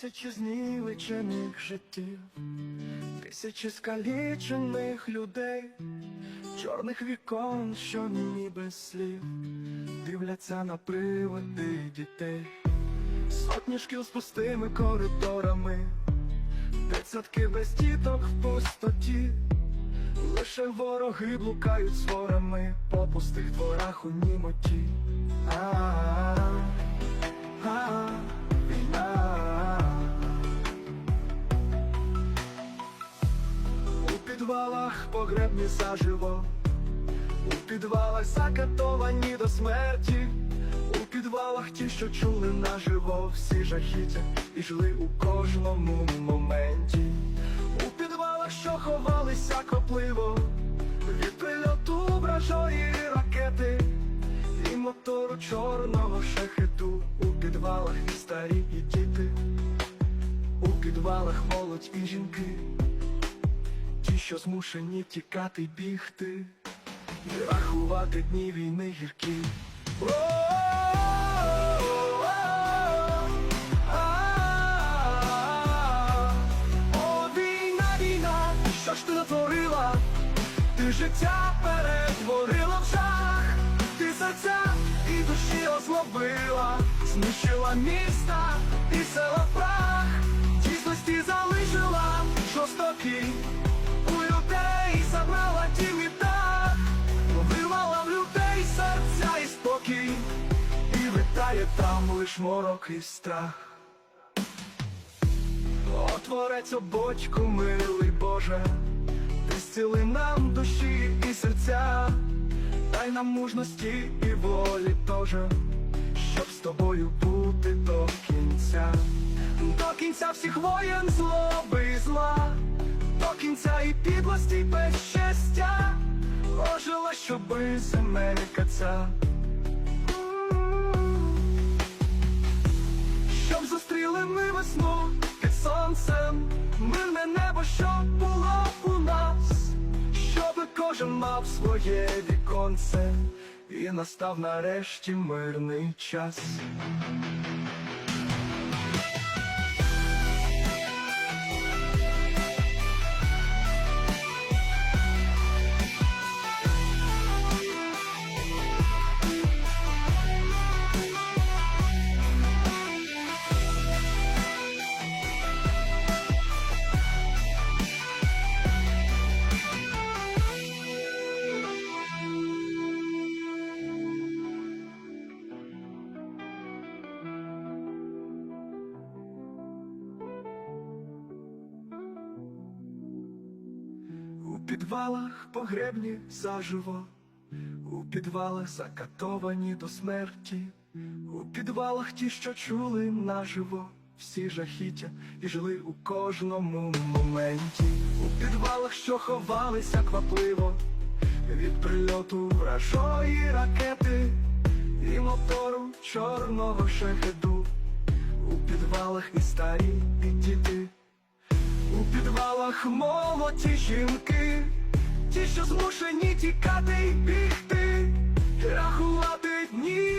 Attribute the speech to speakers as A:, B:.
A: Тисячі знівечених життів, тисячі скалічених людей, чорних вікон, що ніби слів, дивляться на приводи дітей, сотні шкіл з пустими коридорами, десятки без діток в пустоті, лише вороги блукають сворами по пустих дворах у німоті. А-а-а. А, погребні заживо, у підвалах закатовані до смерті, у підвалах ті, що чули наживо. Всі жахіття і жили у кожному моменті, у підвалах, що ховалися копливо, від прильоту вражої ракети. І мотору чорного шахету. У підвалах і старі, і діти, у підвалах молодь і жінки, ті, що змушені тікати й бігти, рахувати дні війни гіркі. О, війна, війна, що ж ти натворила? Ти життя перетворила в жах, ти серця і душі озлобила, знищила міста і села в прах, дійсності залишила жорстокі там лиш морок і страх. О, творець обочку, милий Боже, ти зціли нам душі і серця, дай нам мужності і волі теж, щоб з тобою бути до кінця, до кінця всіх воєн злоби і зла, до кінця і підлості і безчестя, ожила, щоби земелька ця. Зустріли ми весну під сонцем, мирне небо, щоб було у нас, щоб кожен мав своє віконце, і настав нарешті мирний час. Підвалах погребні заживо, у підвалах закатовані до смерті, у підвалах ті, що чули наживо, всі жахіття і жили у кожному моменті, у підвалах, що ховалися квапливо, від прильоту вражої ракети і мотору чорного шахеду, у підвалах і старі, і діти. Підвалах молоді жінки, ті, що змушені тікати й бігти, рахувати дні